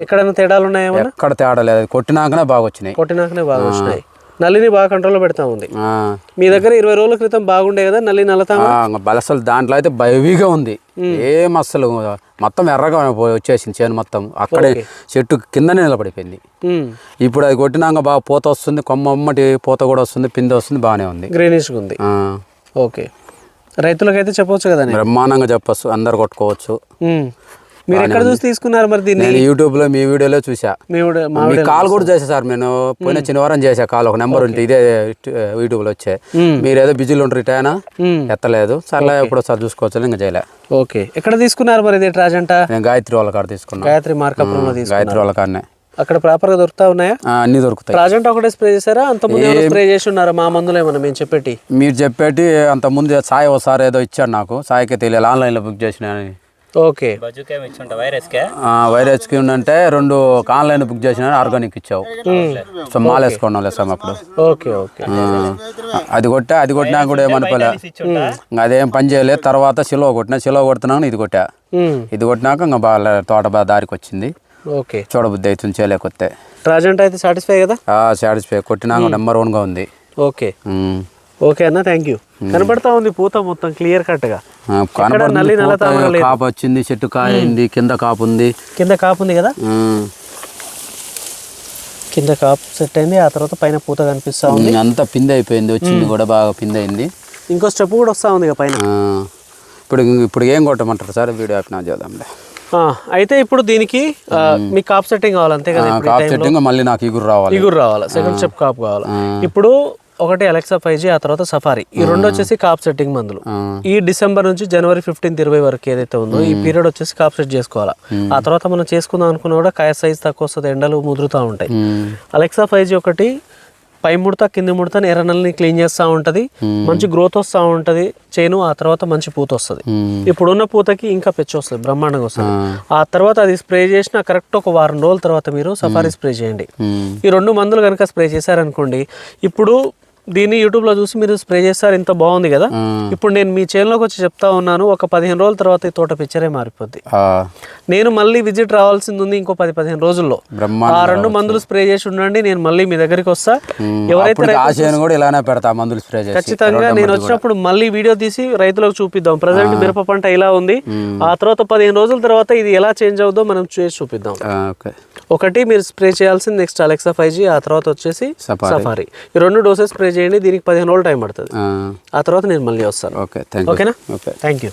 ఎక్కడైనా తేడాలు ఉన్నాయేమన్నా ఎక్కడ తేడా లేదు కొట్టినాకనే బాగా వచ్చినాయి కొట్టినాకనే బాగా వచ్చినాయి నల్లిని బాగా కంట్రోల్లో పెడతా ఉంది. మీ దగ్గర ఇరవై రోజుల క్రితం బాగుండే కదా నల్లి నల్లతామ? ఆ, ఇంక బల- అసలు దాంట్లో అయితే బయవిగా ఉంది. ఏం అసలు మొత్తం ఎర్రగా వచ్చేసింది చేను మొత్తం. అక్కడే చెట్టు కిందనే నిలబడిపోయింది. ఇప్పుడు అది కొట్టినాక బాగా పూత వస్తుంది కొమ్మ అమ్మటి పూత కూడా వస్తుంది పిండి వస్తుంది బాగానే ఉంది. గ్రీనిష్గా ఉంది. ఓకే. రైతులకైతే చెప్పొచ్చు కదా బ్రహ్మాండంగా చెప్పచ్చు అందరు కొట్టుకోవచ్చు. మీరు ఎక్కడ చూసి తీసుకున్నారు మరి దీన్ని? నేను యూట్యూబ్లో మీ వీడియోలో చూసా మీ కాల్ కూడా చేసా సార్ నేను. పోయిన శనివారం చేసా కాల్. ఒక నెంబర్ ఉంటే ఇదే యూట్యూబ్లో వచ్చే. మీరు ఏదో బిజీలో ఉంటారు ఇటైనా. ఎత్తలేదు. సర్లే ఎప్పుడు సార్ చూసుకోవచ్చు ఇంకా చేయలే. ఓకే. ఎక్కడ తీసుకున్నారు మరి ఇది ట్రాజంట నేను గాయత్రి వాళ్ళ కాడ తీసుకున్నా. గాయత్రి మార్కాపురంలో గాయత్రి వాళ్ళ కాడనే. అక్కడ ప్రాపర్గా దొరుకుతా ఉన్నాయా? అన్నీ దొరుకుతాయి. ట్రాజంట ఒకటే స్ప్రే చేశారా? అంత ముందు స్ప్రే చేసి ఉన్నారా? మా మందులు ఏమన్నా మేము చెప్పేటి? మీరు చెప్పేటి అంత ముందు సాయి ఒకసారి ఏదో ఇచ్చాడు నాకు. సాయికే తెలియాలి. ఆన్లైన్లో బుక్ చేసిన ఓకే. ఆ, వైరస్కి ఉందంటే రెండు ఆన్లైన్ బుక్ చేసిన ఆర్గానిక్ ఇచ్చావు. సో మాల్ వేసుకున్నాం లేసాం అప్పుడు. Okay okay. అది కొట్టా అది కొట్టినా కూడా ఏమనుకోలే. ఇంకా అదేం పని చేయలేదు తర్వాత సిలువ కొట్టినా సిలువ కొడుతున్నాను ఇది కొట్టా. ఉమ్. ఇది కొట్టినాక ఇంకా బాగా తోట బాగా దారికి వచ్చింది. ఓకే. చూడబుద్ధి అవుతుంది చేయలేకొస్తే ట్రాజంట అయితే సాటిస్ఫై కదా? సాటిస్ఫై కొట్టినాక నెంబర్ వన్గా ఉంది. ఓకే. ఓకే అన్న థ్యాంక్ యూ కనబడతా ఉంది పూత మొత్తం క్లియర్ తామర లేదు. కాపు వచ్చింది చెట్టు కాయ అయింది కింద కాపు ఉంది. కింద కాపు ఉంది కదా? ఉమ్. కింద కాపు సెట్ అయింది ఆ తర్వాత పైన పూత కనిపిస్తా ఉంది. అంతా పిండి అయిపోయింది వచ్చింది కూడా బాగా పిండి అయింది. ఇంకో స్టెప్ కూడా వస్తా ఉంది పైన. ఇప్పుడు ఇప్పుడు ఏం కొట్టమంటారు సార్? వీడియో ఆపినా చేద్దాంలే. ఆ, అయితే ఇప్పుడు దీనికి మీకు కాప్ సెట్టింగ్ కావాలి అంతే కదా కాపు? చెట్టు మళ్ళీ నాకు ఇగురు రావాలి. ఇగురు రావాలి సెకండ్ స్టెప్ కాప్ కావాలి. ఇప్పుడు ఒకటి అలెక్సా ఫైవ్ జీ ఆ తర్వాత సఫారీ ఈ రెండు వచ్చేసి కాప్ సెట్టింగ్ మందులు. ఈ డిసెంబర్ నుంచి జనవరి ఫిఫ్టీన్త్ ఇరవై వరకు ఏదైతే ఉందో ఈ పీరియడ్ వచ్చేసి కాప్ సెట్ చేసుకోవాలా. ఆ తర్వాత మనం చేసుకుందాం అనుకున్నా కూడా కాయ సైజ్ తక్కువ వస్తుంది ఎండలు ముదురుతూ ఉంటాయి. అలెక్సా ఫైవ్ జీ ఒకటి పై ముడత కింది ముడత ఎర్రనల్ని క్లీన్ చేస్తూ ఉంటుంది. మంచి గ్రోత్ వస్తూ ఉంటుంది చేను ఆ తర్వాత మంచి పూత వస్తుంది. ఇప్పుడున్న పూతకి ఇంకా పెచ్చు వస్తుంది బ్రహ్మాండంగా వస్తుంది. ఆ. తర్వాత అది స్ప్రే చేసిన కరెక్ట్ ఒక వారం రోజుల తర్వాత మీరు సఫారీ స్ప్రే చేయండి. ఈ రెండు మందులు కనుక స్ప్రే చేశారనుకోండి ఇప్పుడు దీన్ని యూట్యూబ్లో చూసి మీరు స్ప్రే చేస్తారు ఇంత బాగుంది కదా. ఇప్పుడు నేను మీ చేనులోకి వచ్చి చెప్తా ఉన్నాను ఒక పదిహేను రోజుల తర్వాత ఈ తోట పిక్చరే మారిపోద్ది. నేను మళ్ళీ విజిట్ రావాల్సింది ఉంది ఇంకో పది పదిహేను రోజుల్లో. ఆ రెండు మందులు స్ప్రే చేసి ఉండండి నేను మళ్ళీ మీ దగ్గరికి వస్తా. ఎవరైతే అప్పుడు ఆ చేను కూడా ఇలానే పెడతా మందులు స్ప్రే చేసి. ఖచ్చితంగా నేను వచ్చినప్పుడు మళ్ళీ వీడియో తీసి రైతులకు చూపిద్దాం. ప్రజెంట్ మిరప పంట ఇలా ఉంది. ఆ తర్వాత పదిహేను రోజుల తర్వాత ఇది ఎలా చేంజ్ అవుతుందో మనం చేసి చూపిద్దాం. ఒకటి మీరు స్ప్రే చేయాల్సింది నెక్స్ట్ అలెక్సా ఫైవ్ జీ ఆ తర్వాత వచ్చేసి సఫారీ. సఫారీ ఈ రెండు డోసెస్ స్ప్రే చేయండి దీనికి పదిహేను రోజులు టైం పడుతుంది. ఆ, తర్వాత నేను మళ్ళీ వస్తాను. ఓకే ఓకేనా ఓకే థ్యాంక్ యూ